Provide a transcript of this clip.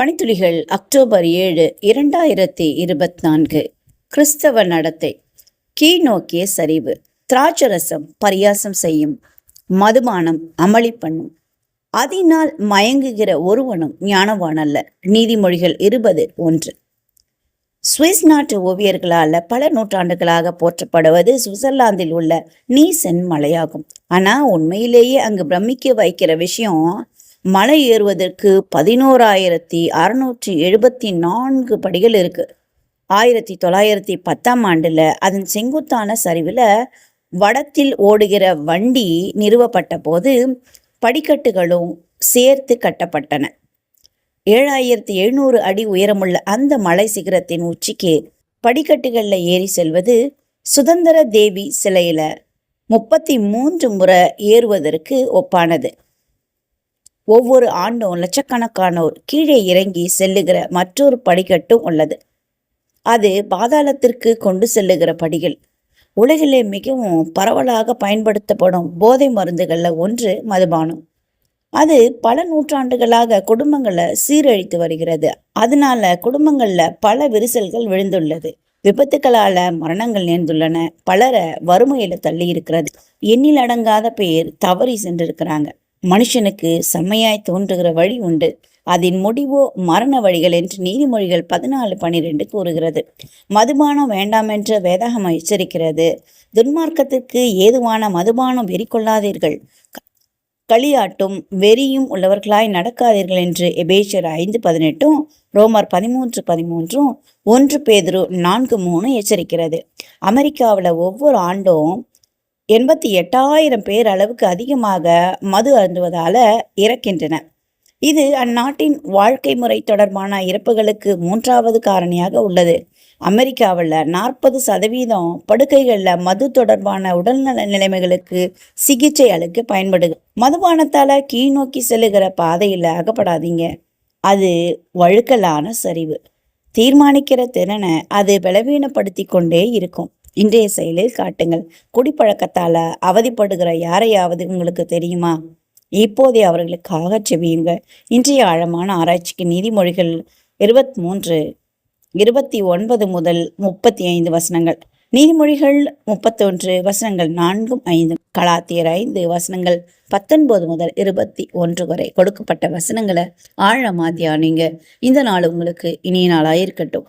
பனித்துளிகள் October ஏழு இரண்டாயிரத்தி இருபத்தி நான்கு கிறிஸ்தவ நடத்தை. கீழ்நோக்கிய சரிவு. திராட்சரசம் பரியாசம் செய்யும். மதுபானம் அமளி பண்ணும். அதனால் மயங்குகிற ஒருவனும் ஞானவான் அல்ல நீதிமொழிகள் இருபது ஒன்று. சுவிஸ் நாட்டு ஓவியர்களால் பல நூற்றாண்டுகளாக போற்றப்படுவது சுவிட்சர்லாந்தில் உள்ள நீசன் மலையாகும். ஆனால் உண்மையிலேயே அங்கு பிரமிக்க வைக்கிற விஷயம் மலை ஏறுவதற்கு பதினோராயிரத்தி அறுநூற்றி எழுபத்தி நான்கு படிகள் இருக்கு. ஆயிரத்தி தொள்ளாயிரத்தி பத்தாம் ஆண்டுல அதன் செங்குத்தான சரிவில் வடத்தில் ஓடுகிற வண்டி நிறுவப்பட்ட போது படிக்கட்டுகளும் சேர்த்து கட்டப்பட்டன. ஏழாயிரத்தி எழுநூறு அடி உயரமுள்ள அந்த மலை சிகரத்தின் உச்சிக்கு படிக்கட்டுகளில் ஏறி செல்வது சுதந்திர தேவி சிலையில முப்பத்தி மூன்று முறை ஏறுவதற்கு ஒப்பானது. ஒவ்வொரு ஆண்டும் லட்சக்கணக்கானோர் கீழே இறங்கி செல்லுகிற மற்றொரு படிக்கட்டும் உள்ளது. அது பாதாளத்திற்கு கொண்டு செல்லுகிற படிகள். உலகிலே மிகவும் பரவலாக பயன்படுத்தப்படும் போதை மருந்துகளில் ஒன்று மதுபானம். அது பல நூற்றாண்டுகளாக குடும்பங்களை சீரழித்து வருகிறது. அதனால குடும்பங்களில் பல விரிசல்கள் விழுந்துள்ளது. விபத்துக்களால மரணங்கள் நேர்ந்துள்ளன. பலரை வறுமையில தள்ளி இருக்கிறது. எண்ணில் அடங்காத பேர் தவறி சென்றிருக்கிறாங்க. மனுஷனுக்கு செம்மையாய் தோன்றுகிற வழி உண்டு. அதன் முடிவோ மரண வழிகள் என்று நீதிமொழிகள் பதினாலு பனிரெண்டு கூறுகிறது. மதுபானம் வேண்டாம் என்று வேதாகம் எச்சரிக்கிறது. துன்மார்க்கத்திற்கு ஏதுவான மதுபானம் வெறிக்கொள்ளாதீர்கள் களியாட்டும் வெறியும் உள்ளவர்களாய் நடக்காதீர்கள் என்று எபேஷர் ஐந்து பதினெட்டும் ரோமர் பதிமூன்று பதிமூன்றும் ஒன்று பேதுரு நான்கு மூணு எச்சரிக்கிறது. அமெரிக்காவில் ஒவ்வொரு ஆண்டும் எண்பத்தி எட்டாயிரம் பேர் அளவுக்கு அதிகமாக மது அருந்துவதால இறக்கின்றன. இது அந்நாட்டின் வாழ்க்கை முறை தொடர்பான இறப்புகளுக்கு மூன்றாவது காரணியாக உள்ளது. அமெரிக்காவில் நாற்பது சதவீதம் படுக்கைகளில் மது தொடர்பான உடல்நல நிலைமைகளுக்கு சிகிச்சை அளிக்க பயன்படுது மதுபானத்தால் கீழ்நோக்கி செல்லுகிற பாதையில் அகப்படாதீங்க. அது வழுக்கலான சரிவு. தீர்மானிக்கிற திறனை அது பலவீனப்படுத்தி கொண்டே இருக்கும். இன்றைய செயலில் காட்டுங்கள். குடிப்பழக்கத்தால் அவதிப்படுகிற யாரையாவது உங்களுக்கு தெரியுமா? இப்போதே அவர்களுக்காக செவியுங்க இன்றைய ஆழமான ஆராய்ச்சிக்கு நீதிமொழிகள் இருபத்தி மூன்று இருபத்தி ஒன்பது முதல் முப்பத்தி ஐந்து வசனங்கள். நீதிமொழிகள் முப்பத்தொன்று வசனங்கள் நான்கும் ஐந்தும் கலாத்தியர் ஐந்து வசனங்கள் பத்தொன்பது முதல் இருபத்தி ஒன்று வரை கொடுக்கப்பட்ட வசனங்களை ஆழமா தியானிங்க. இந்த நாள் உங்களுக்கு இனிய நாளாக இருக்கட்டும்